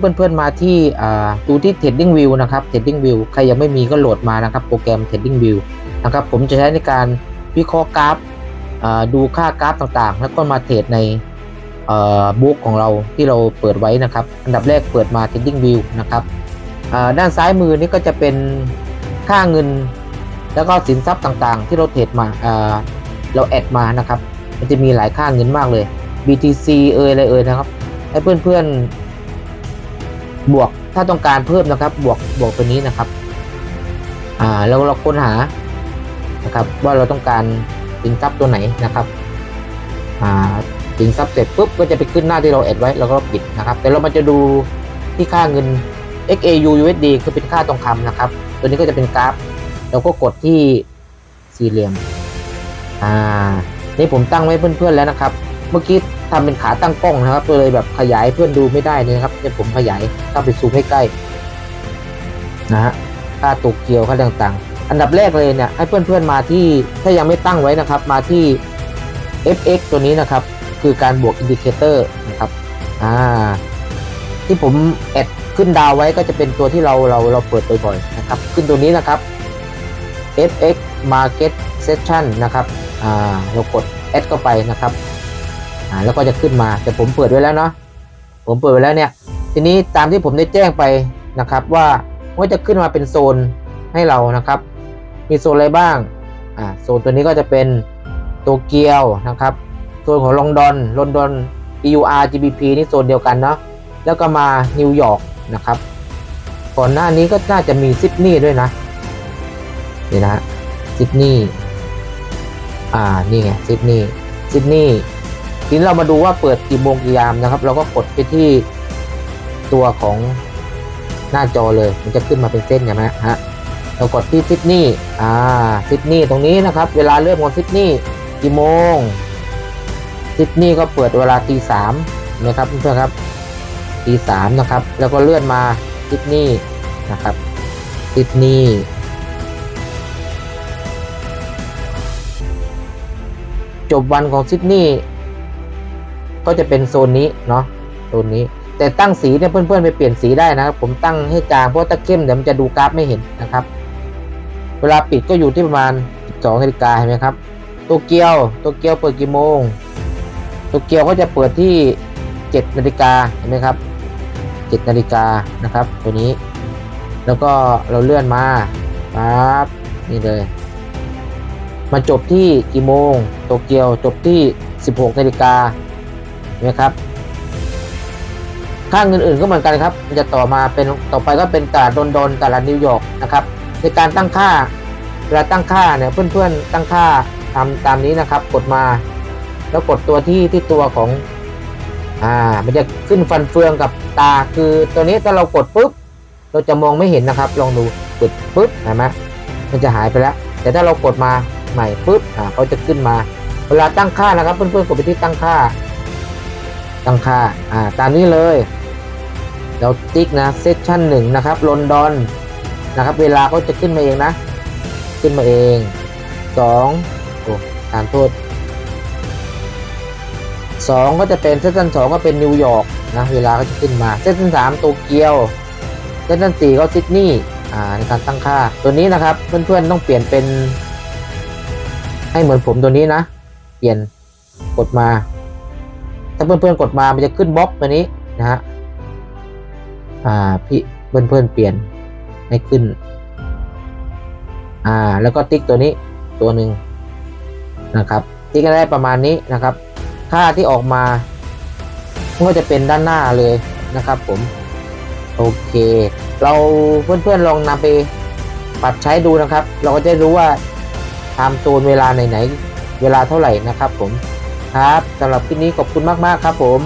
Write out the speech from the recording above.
เพื่อนๆมาที่อ่าดูที่ Trading View นะครับ Trading View ใครยังไม่มีก็โหลดมานะครับโปรแกรม Trading View นะครับผมจะใช้ในการวิเคราะห์กราฟดูค่ากราฟต่างๆ แล้วก็มาเทรดในบุ๊กของเราที่เราเปิดไว้นะครับ อันดับแรกเปิดมา Trading View นะครับด้านซ้ายมือนี่ก็จะเป็นค่าเงิน แล้วก็สินทรัพย์ต่างๆ ที่เราเทรดมาเราแอดมานะครับ มันจะมีหลายค่าเงินมากเลย BTC เอยอะไรเอ่ยนะครับให้เพื่อนๆ บวกถ้าต้องการเพิ่มนะครับ บวกบวกตัวนี้นะครับ อ่าแล้วเราค้นหานะครับ ว่าเราต้องการสินทรัพย์ตัวไหนนะครับ อ่าสินทรัพย์เสร็จปุ๊บก็จะไปขึ้นหน้าที่เราแอดไว้แล้วก็ปิดนะครับ แต่เรามาจะดูที่ค่าเงิน XAU USD คือเป็นค่าทองคำนะครับ ตัวนี้ก็จะเป็นกราฟ เราก็กดที่สี่เหลี่ยม อ่า นี่ผมตั้งไว้เพื่อนๆแล้วนะครับ เมื่อกี้ ทำเป็นขาตั้งกล้องนะครับเลยแบบขยายเพื่อนดูไม่ได้นี่นะครับเดี๋ยวผมขยายเข้าไปซูมให้ใกล้นะฮะค่าตัวเกียวค่าต่างๆ อันดับแรกเลยเนี่ยให้เพื่อนๆมาที่ถ้ายังไม่ตั้งไว้นะครับ มาที่ fx ตัวนี้นะครับ คือการบวกอินดิเคเตอร์นะครับอ่าที่ผมแอดขึ้นดาวไว้ก็จะเป็นตัวที่เราเราเราเปิดบ่อยๆนะครับ ขึ้นตัวนี้นะครับ fx market session นะครับอ่าเรากด add เข้าไปนะครับ อ่าแล้วก็จะขึ้นมาแต่ผมเปิดไว้แล้วเนาะผมเปิดไว้แล้วเนี่ย ทีนี้ตามที่ผมได้แจ้งไปนะครับว่าว่าจะขึ้นมาเป็นโซนให้เรานะครับ มีโซนอะไรบ้างอ่าโซนตัวนี้ก็จะเป็นโตเกียวนะครับโซนของลอนดอนลอนดอน EUR GBP นี่โซนเดียวกันเนาะแล้วก็มานิวยอร์กนะครับก่อนหน้านี้ก็น่าจะมีซิดนีย์ด้วยนะนี่นะซิดนีย์อ่านี่ไงซิดนีย์ซิดนีย์ ทีนี้เรามาดูว่าเปิดกี่โมงกี่ยามนะครับ เราก็กดไปที่ตัวของหน้าจอเลย มันจะขึ้นมาเป็นเส้นใช่ไหมฮะเรากดที่ซิดนีย์อ่าซิดนีย์ตรงนี้นะครับ เวลาเริ่มของซิดนีย์กี่โมงซิดนีย์ก็เปิดเวลาตีสามนะครับเพื่อนๆครับตีสามนะครับ แล้วก็เลื่อนมาซิดนีย์นะครับซิดนีย์จบวันของซิดนีย์ ก็จะเป็นโซนนี้เนาะโซนนี้ แต่ตั้งสีเนี่ยเพื่อนๆไปเปลี่ยนสีได้นะครับ ผมตั้งให้จางเพราะถ้าเข้มเดี๋ยวมันจะดูกราฟไม่เห็นนะครับ เวลาปิดก็อยู่ที่ประมาณ 12นาฬิกาเห็นไหมครับโตเกียวโตเกียวเปิดกี่โมงโตเกียวก็จะเปิดที่ 7นาฬิกาเห็นไหมครับ7นาฬิกานะครับ ตัวนี้ แล้วก็เราเลื่อนมาปั๊บนี่เลย มาจบที่กี่โมงโตเกียวจบที่ 16นาฬิกา นไหมครับค่าเงินอื่นก็เหมือนกันครับมันจะต่อมาเป็นต่อไปก็เป็นตลาดลอนดอนตลาดนิวยอร์กนะครับ ในการตั้งค่าเวลาตั้งค่าเนี่ยเพื่อนๆตั้งค่าทำตามนี้นะครับ กดมา แล้วกดตัวที่ที่ตัวของอ่ามันจะขึ้นฟันเฟืองกับตาคือตัวนี้ถ้าเรากดปุ๊บเราจะมองไม่เห็นนะครับ ลองดูกดปุ๊บเห็นไหมมันจะหายไปแล้ว แต่ถ้าเรากดมาใหม่ปุ๊บอ่าเขาจะขึ้นมา เวลาตั้งค่านะครับ เพื่อนๆกดไปที่ตั้งค่า ตั้งค่า อ่า ตามนี้เลยเราติ๊กนะเซสชั่นหนึ่งนะครับลอนดอนนะครับ เวลาก็จะขึ้นมาเองนะ ขึ้นมาเองสองโอ้ทานโทษสองก็จะเป็นเซสชั่นสองก็เป็นนิวยอร์กนะเวลาก็จะขึ้นมาเซสชั่นสามโตเกียวเซสชั่นสี่ก็ซิดนีย์อ่าในการตั้งค่า ตัวนี้นะครับเพื่อนๆต้องเปลี่ยนเป็น ให้เหมือนผมตัวนี้นะ เปลี่ยนกดมา ถ้าเพื่อนๆกดมา มันจะขึ้นบล็อกตัวนี้นะฮะ อ่า พี่เพื่อนๆเปลี่ยนให้ขึ้น อ่า แล้วก็ติ๊กตัวนี้ตัวหนึ่งนะครับ ติ๊กได้ประมาณนี้นะครับ ค่าที่ออกมาก็จะเป็นด้านหน้าเลยนะครับ ผม โอเค เราเพื่อนๆลองนำไปปรับใช้ดูนะครับ เราก็จะรู้ว่าไทม์โซนเวลาไหนๆเวลาเท่าไหร่นะครับผม ครับสำหรับคลิปนี้ขอบคุณมาก ๆ ครับผม